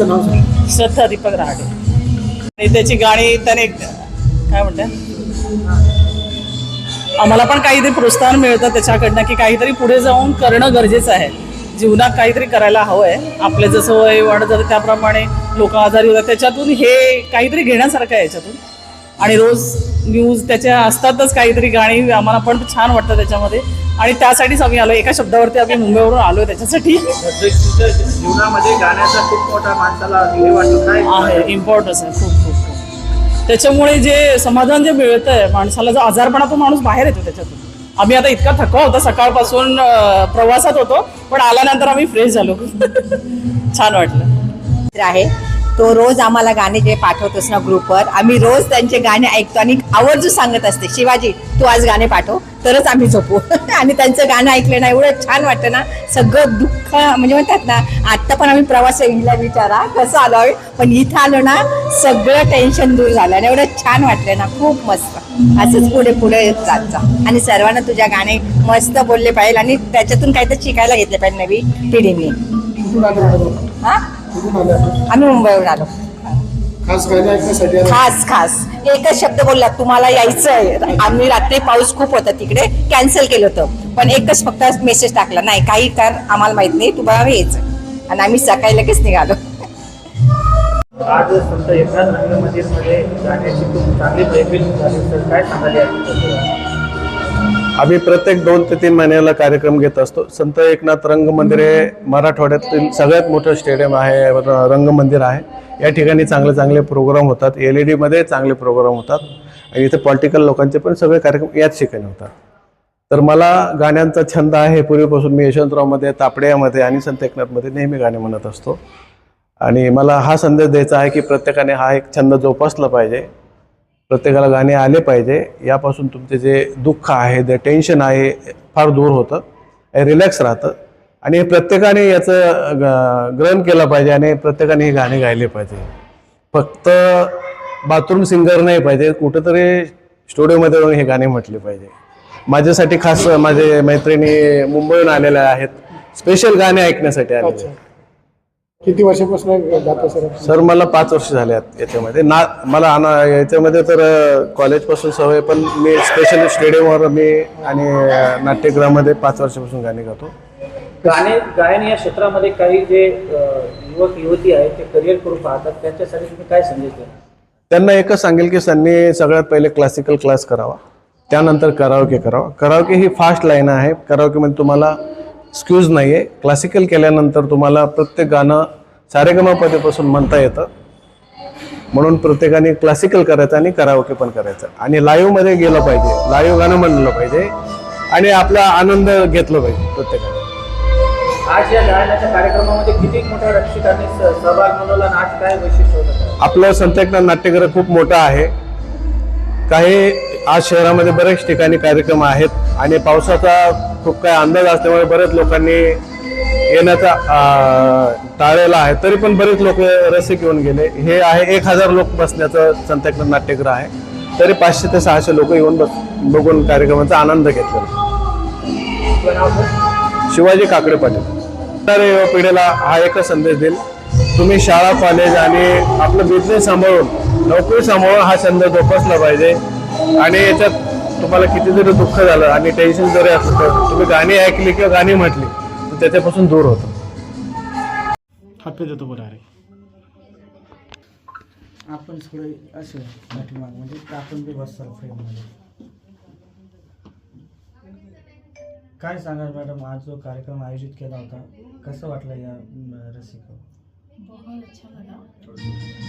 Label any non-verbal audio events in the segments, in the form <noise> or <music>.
श्रद्धा दीपक रहाटे. आणि त्याची गाणी त्याने काय म्हणतात? आम्हाला पण काहीतरी प्रोत्साहन मिळतं त्याच्याकडनं की काहीतरी पुढे जाऊन करणं गरजेचं आहे. जीवनात काहीतरी करायला हवं आहे आपलं जसं वय वाढत जातं त्याप्रमाणे लोक आजारी होतात. त्याच्यातून हे काहीतरी घेण्यासारखं आहे याच्यातून. आणि रोज न्यूज त्याच्या असतातच काहीतरी गाणी आम्हाला पण छान वाटतं त्याच्यामध्ये. आणि त्यासाठीच आम्ही आलो एका शब्दावरती आम्ही मुंबईवरून आलो त्याच्यासाठी. जीवनामध्ये गाण्याचा खूप मोठा माणसाला आहे. इम्पॉर्टन्स आहे. खूप खूप खूप. त्याच्यामुळे जे समाधान जे मिळतं आहे माणसाला जो आजारपणा तो माणूस बाहेर येतो त्याच्यातून. आम्ही आता इतका थकवा होता. सकाळपासून प्रवासात होतो पण आल्यानंतर आम्ही फ्रेश झालो. <laughs> छान वाटलं. आहे. तो रोज आम्हाला गाणे जे पाठवतोस ना ग्रुपवर आम्ही रोज त्यांचे गाणे ऐकतो आणि आवर्जून सांगत असते शिवाजी तू आज गाणे पाठव तरच आम्ही झोपू. <laughs> आणि त्यांचं गाणं ऐकलं ना एवढं छान वाटतं ना सगळं दुःख म्हणजे म्हणतात ना आत्ता पण आम्ही प्रवास हिला विचारा कसं आलो आहे पण इथं आलो ना सगळं टेन्शन दूर झालं आणि एवढं छान वाटलं ना खूप मस्त. असंच पुढे पुढे जात जा. आणि सर्वांना तुझ्या गाणे मस्त बोलले पाहिजे आणि त्याच्यातून काहीतरी शिकायला घेतले पाहिजे नवी पिढीने. आम्ही मुंबईवरून आलो. खास गाणे ऐकण्यासाठी आला. खास खास. एकच शब्द बोलला तुम्हाला यायचं आहे आम्ही रात्री पाऊस खूप होता तिकडे कॅन्सल केलं होतं. पण एकच फक्त मेसेज टाकला नाही काही कर आम्हाला माहीत नाही तुम्हाला यायचं. आणि आम्ही सकाळी लगेच निघालो. आज संत एकनाथ रंगमंदिरमध्ये गाण्याची खूप चांगली मैफिल झाली तर काय सांगाल याबद्दल? आम्ही प्रत्येक दोन ते तीन महिन्याला कार्यक्रम घेत असतो. संत एकनाथ रंगमंदिर हे मराठवाड्यातील सगळ्यात मोठं स्टेडियम आहे रंगमंदिर आहे. या ठिकाणी चांगले चांगले प्रोग्राम होतात. एल ई डीमध्ये चांगले प्रोग्राम होतात. आणि इथे पॉलिटिकल लोकांचे पण सगळे कार्यक्रम याच ठिकाणी होतात. तर मला गाण्यांचा छंद आहे. पूर्वीपासून मी यशवंतरावमध्ये तापड्यामध्ये आणि संत एकनाथमध्ये नेहमी गाणे म्हणत असतो. आणि मला हा संदेश द्यायचा आहे की प्रत्येकाने हा एक छंद जोपासला पाहिजे. प्रत्येकाला गाणे आले पाहिजे. यापासून तुमचे जे दुःख आहे जे टेन्शन आहे फार दूर होतं. रिलॅक्स राहतं. आणि प्रत्येकाने याचं ग- ग्रहण केलं पाहिजे आणि प्रत्येकाने हे गाणे गायले पाहिजे. फक्त बाथरूम सिंगर नाही पाहिजे. कुठंतरी स्टुडिओमध्ये जाऊन हे गाणे म्हटले पाहिजे. माझ्यासाठी खास माझे मैत्रिणी मुंबईहून आलेल्या आहेत. स्पेशल गाणे ऐकण्यासाठी आलेले आहेत. किती वर्षापासून गातो सर सर मला पाच वर्ष झाले आहेत याच्यामध्ये. ना मला आना याच्यामध्ये तर कॉलेजपासून सवय पण मी स्पेशल स्टेडियमवर मी आणि नाट्यगृहामध्ये पाच वर्षापासून गाणी गातो. गाणे गायन या क्षेत्रामध्ये काही जे युवक युवती आहेत ते करिअर करू पाहतात त्यांच्यासाठी तुम्ही काय संदेश द्याल? त्यांना एकच सांगेल की त्यांनी सगळ्यात पहिले क्लासिकल क्लास करावा. त्यानंतर करावके करावा. करावके ही फास्ट लाईन आहे. करावकेमध्ये तुम्हाला स्क्यूज नाही आहे क्लासिकल केल्यानंतर तुम्हाला प्रत्येक गाणं सारेगमापदेपासून म्हणता येतं. म्हणून प्रत्येकाने क्लासिकल करायचं आणि करावके पण करायचं. आणि लाईव्हमध्ये गेलं पाहिजे. लाईव्ह गाणं म्हणलं पाहिजे. आणि आपला आनंद घेतला पाहिजे प्रत्येकाने. आज या गायनाच्या कार्यक्रमामध्ये किती मोठ्या रक्षकांनी स- सहभाग नोंदवला आणि आज काय वैशिष्ट्य होतं? आपलं संत एकनाथ नाट्यगृह खूप मोठं आहे. काही आज शहरामध्ये बरेच ठिकाणी कार्यक्रम आहेत आणि पावसाचा खूप काही अंदाज असल्यामुळे बरेच लोकांनी येण्याचा टाळलेला आहे. तरी पण बरेच लोक रसिक येऊन गेले. हे आहे एक हजार लोक बसण्याचं संत एकनाथ नाट्यगृह आहे. तरी पाचशे ते सहाशे लोक येऊन बस बघून कार्यक्रमाचा आनंद घेतलेला शिवाजी काकडे पाटील. तर युवा पिढीला हा एकच संदेश देईल. तुम्ही शाळा कॉलेज आणि आपलं बिझनेस सांभाळून नोकरी सांभाळून हा छंद जोपासला पाहिजे. आणि याच्यात तुम्हाला किती जरी दुःख झालं आणि टेन्शन जरी असलं तर तुम्ही गाणी ऐकली किंवा गाणी म्हटली तर त्याच्यापासून दूर होतं. हात पे देतो बरं अरे. आपण थोडे असे पाठीमाग म्हणजे आपण बी बसतो फ्रेममध्ये. काय सांगाल मॅडम? आज जो कार्यक्रम आयोजित केला होता कसं वाटलं या रसिका बहुत अच्छा लगा।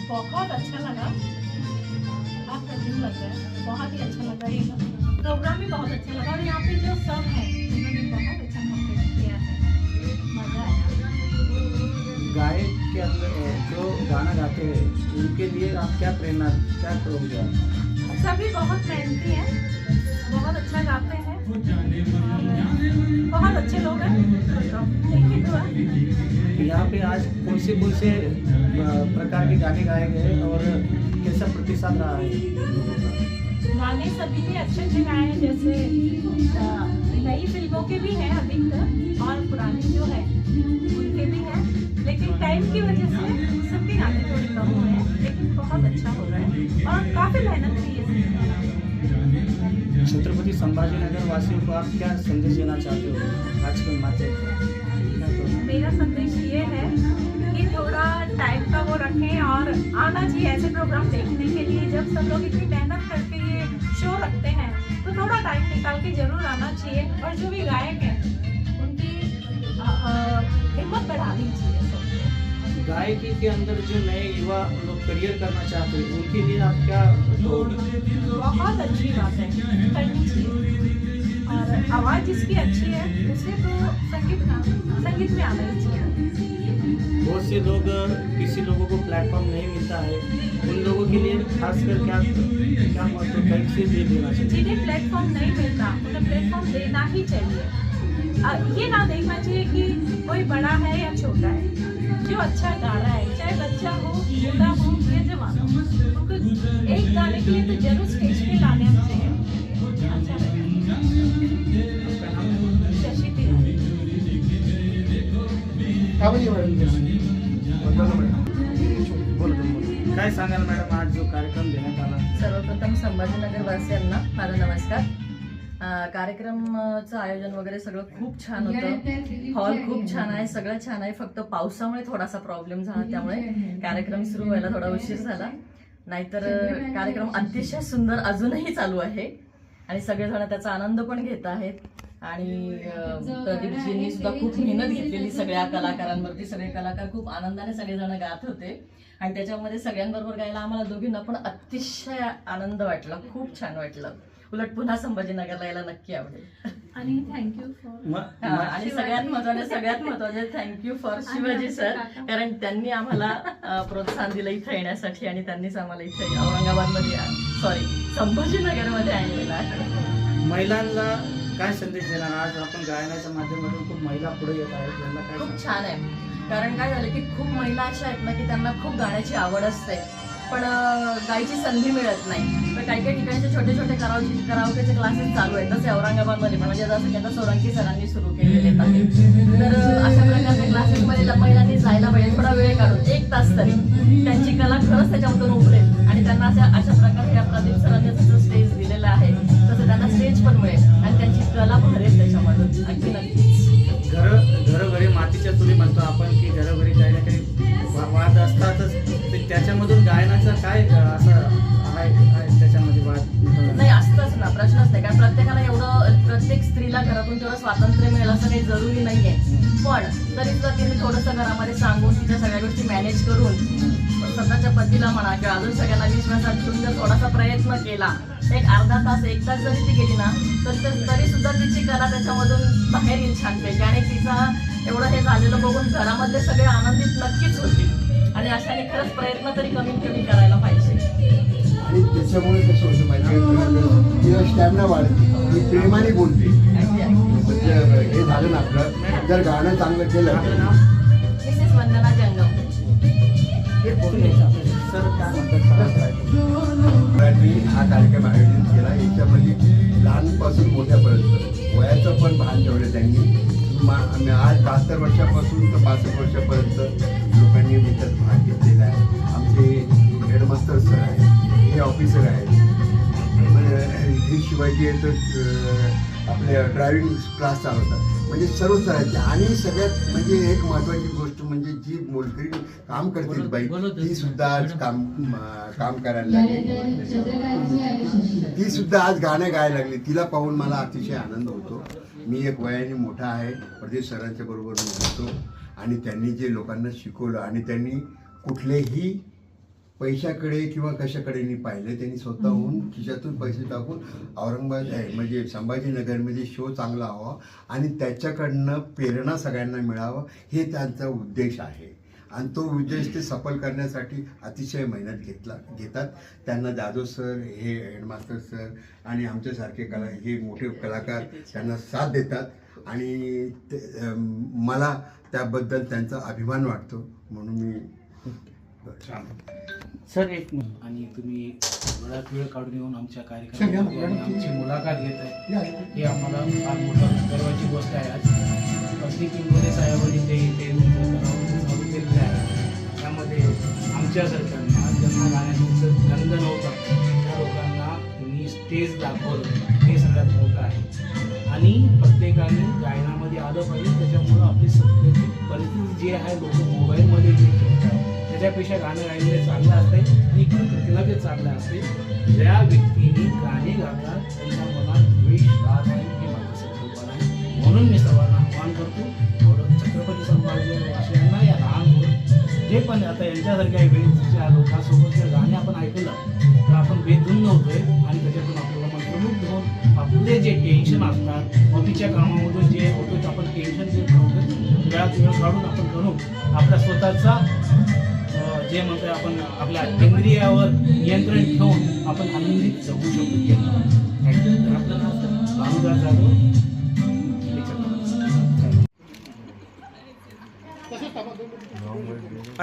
बहुत अच्छा लगा। आप दिन लग गया बहुत ही अच्छा लगा ये प्रोग्राम भी बहुत अच्छा लगा। और यहाँ पे जो सब है उन्होंने बहुत अच्छा कॉम्पेट किया है। मज़ा आया। गायक के अंदर जो गाना गाते हैं उनके लिए आप क्या प्रेरणा क्या करोगे सभी बहुत मेहनती हैं। बहुत अच्छा गाते हैं। बहुत अच्छे लोग हैं। यहाँ पे आज कौन से कौन से प्रकार के गाने गाए गए और कैसा प्रतिसाद रहा है? गाने सभी ने अच्छे अच्छे गाए हैं जैसे नई फ़िल्मों के भी हैं अधिकतर और पुराने जो है उनके भी हैं। लेकिन टाइम की वजह से सबके गाने थोड़े कम हुए हैं लेकिन बहुत अच्छा हो रहा है। और काफ़ी मेहनत की छत्रपति संभाजीनगर वासियों को आप क्या संदेश देना चाहते हो आज के माध्यम मेरा संदेश ये है कि थोड़ा टाइम का वो रखें और आना चाहिए ऐसे प्रोग्राम देखने के लिए। जब सब लोग इतनी मेहनत करके ये शो रखते हैं तो थोड़ा टाइम निकाल के ज़रूर आना चाहिए। और जो भी गायक हैं, उनकी हिम्मत बढ़ानी चाहिए गायकी के अंदर जो नए युवा लोग करियर करना चाहते हैं उनके लिए आप क्या बहुत अच्छी बात है करनी चाहिए। और आवाज़ जिसकी अच्छी है उसे तो संगीत संगीत में आना चाहिए। बहुत से लोग किसी लोगों को प्लेटफॉर्म नहीं मिलता है उन लोगों के लिए खासकर क्या क्या मतलब कैसे दे देना चाहिए। जिन्हें प्लेटफॉर्म नहीं मिलता उन्हें प्लेटफॉर्म देना ही चाहिए। ये ना देखना चाहिए कि कोई बड़ा है या छोटा है। जो अच्छा गा रहा है चाहे बच्चा हो बूढ़ा हो या जवान हो उनको एक गाने के लिए तो जरूर स्टेज पे लाने हम चाहिए। अच्छा रहेगा शशि तिवारी काय सांगाल मॅडम आज जो कार्यक्रम देण्यात आला? सर्वप्रथम संभाजीनगर वासियांना माझा नमस्कार. कार्यक्रमाचं आयोजन वगैरे सगळं खूप छान होतं. हॉल खूप छान आहे सगळं छान आहे फक्त पावसामुळे थोडासा प्रॉब्लेम झाला त्यामुळे कार्यक्रम सुरू व्हायला थोडा उशीर झाला. नाहीतर कार्यक्रम अतिशय सुंदर अजूनही चालू आहे. आणि सगळेजण त्याचा आनंद पण घेत आहेत. आणि प्रदीपजींनी सुद्धा खूप मेहनत घेतलेली सगळ्या कलाकारांवरती. सगळे कलाकार खूप आनंदाने सगळेजण गात होते. आणि त्याच्यामध्ये सगळ्यांबरोबर गायला आम्हाला दोघींना पण अतिशय आनंद वाटला. खूप छान वाटलं. उलट पुन्हा संभाजीनगरला यायला नक्की आवडेल. आणि थँक्यू फॉर हा, आणि सगळ्यात महत्त्वाचे सगळ्यात महत्त्वाचे थँक्यू फॉर शिवाजी सर कारण त्यांनी आम्हाला अं, प्रोत्साहन दिलं इथं येण्यासाठी आणि त्यांनीच आम्हाला इथे औरंगाबादमध्ये सॉरी संभाजीनगरमध्ये आणलेलं आहे. महिलांना काय संदेश देणार? आज आपण गायनाच्या माध्यमातून खूप महिला पुढे येत आहेत त्यांना काय खूप सांगणार? छान आहे. कारण काय झालं की खूप महिला अशा आहेत ना की त्यांना खूप गाण्याची आवड असते. पण गायची संधी मिळत नाही. तर काही काही ठिकाणचे छोटे छोटे करावचे करावकेचे क्लासेस चालू आहेत. तसे औरंगाबादमध्ये पण. म्हणजे जसं की आता सोळंकी सरांनी सुरू केलेले आहेत. तर अशा प्रकारच्या क्लासेसमध्ये महिलांनी जायला पाहिजे. थोडा वेळ काढून. एक तास तरी. त्यांची कला खरंच त्याच्यामधून उभरेल आणि त्यांना अशा अशा प्रकारे घरामध्ये सांगून तिच्या सगळ्या गोष्टी मॅनेज करून स्वतःच्या पतीला म्हणा किंवा अजून सगळ्यांना विश्वासात ठेवून जर थोडासा प्रयत्न केला. एक अर्धा तास एक तास जरी ती गेली ना तर तरी सुद्धा तिची कला त्याच्यामधून बाहेर येईल छानपैकी आणि तिचा एवढं हे झालेलं बघून घरामधले सगळे आनंदित नक्कीच होतील. आणि अशाने खरंच प्रयत्न तरी कमीत कमी करायला पाहिजे. आणि त्याच्यामुळे कसं होतं माहिती तिला स्टॅमिना वाढते. ती प्रेमाने बोलते. म्हणजे हे झालं ना आपलं. जर गाणं चांगलं केलं सर काय म्हणतात मराठी हा कार्यक्रम आयोजित केला याच्यामध्ये लहानपासून मोठ्यापर्यंत वयाचं पण भान ठेवलं त्यांनी मा आज बहात्तर वर्षापासून तर पासष्ट वर्षापर्यंत लोकांनी त्याच्यात भाग घेतलेला आहे. आमचे हेडमास्टर सर आहेत ऑफिसर आहेत शिवाजी आहे. तर आपले ड्रायव्हिंग क्लास चालवतात. म्हणजे सर्व स्तराचे आणि सगळ्यात म्हणजे एक महत्त्वाची गोष्ट म्हणजे जी मोलकरी काम करतील बाई ती सुद्धा आज काम काम करायला लागली. ती सुद्धा आज गाणं गायला लागली. तिला पाहून मला अतिशय आनंद होतो. मी एक वयाने मोठा आहे. प्रदेश सरांच्या बरोबर मी होतो. आणि त्यांनी जे लोकांना शिकवलं आणि त्यांनी कुठलेही पैशाकडे किंवा कशाकडे पाहिलं त्यांनी स्वतःहून खिशातून पैसे टाकून औरंगाबाद आहे म्हणजे संभाजीनगरमध्ये शो चांगला व्हावा आणि त्याच्याकडनं प्रेरणा सगळ्यांना मिळावं हे त्यांचा उद्देश आहे. आणि तो उद्देश ते सफल करण्यासाठी अतिशय मेहनत घेतला घेतात. त्यांना जाधव सर हे हेडमास्टर सर आणि आमच्यासारखे कला हे मोठे कलाकार त्यांना साथ देतात. आणि ते मला त्याबद्दल त्यांचा अभिमान वाटतो म्हणून मी सर एक आणि तुम्ही वेळात वेळ काढून येऊन आमच्या कार्यक्रमामध्ये आमची मुलाखत घेत आहे. ही आम्हाला फार मोठा गर्वाची गोष्ट आहे. आज पत्नी पिंगोरे साहेबांनी जे इथे चालू केलेलं आहे. त्यामध्ये आमच्यासारख्यांना ज्यांना गाण्याचं गंध नव्हतं. त्या लोकांना तुम्ही स्टेज दाखवलं. हे सगळ्यात मोठं आहे. आणि प्रत्येकाने गायनामध्ये आलं पाहिजे. त्याच्यामुळं आपली सध्याची परिस्थिती जी आहे लोक मोबाईलमध्ये जे खेळतात त्याच्यापेक्षा गाणं गायलेलं चांगलं असते आणि कृतीला ते चांगलं असते ज्या व्यक्तीने गाणे गातात त्यांच्या मनात द्वेष राहत नाही हे माझी संकल्पना आहे. म्हणून मी सर्वांना आव्हान करतो म्हणून छत्रपती संभाजी वासियांना या लहान मुलं जे पण आता यांच्यासारख्या वेळच्या लोकांसोबत जर गाणे आपण ऐकलं तर आपण बेधुन्न होतोय आणि त्याच्यातून आपल्याला मंत्रमुग्ध होऊन आपले जे टेन्शन असतात ऑफिसच्या कामामधून जे होतो आपण टेन्शन जे ठेवतो वेळात वेळ काढून आपण करून आपल्या स्वतःचा जे म्हणतो आपण आपल्या इंद्रियावर नियंत्रण ठेवून आपण आनंदित जगू शकतो आपलं नाव भानुदास जाधव.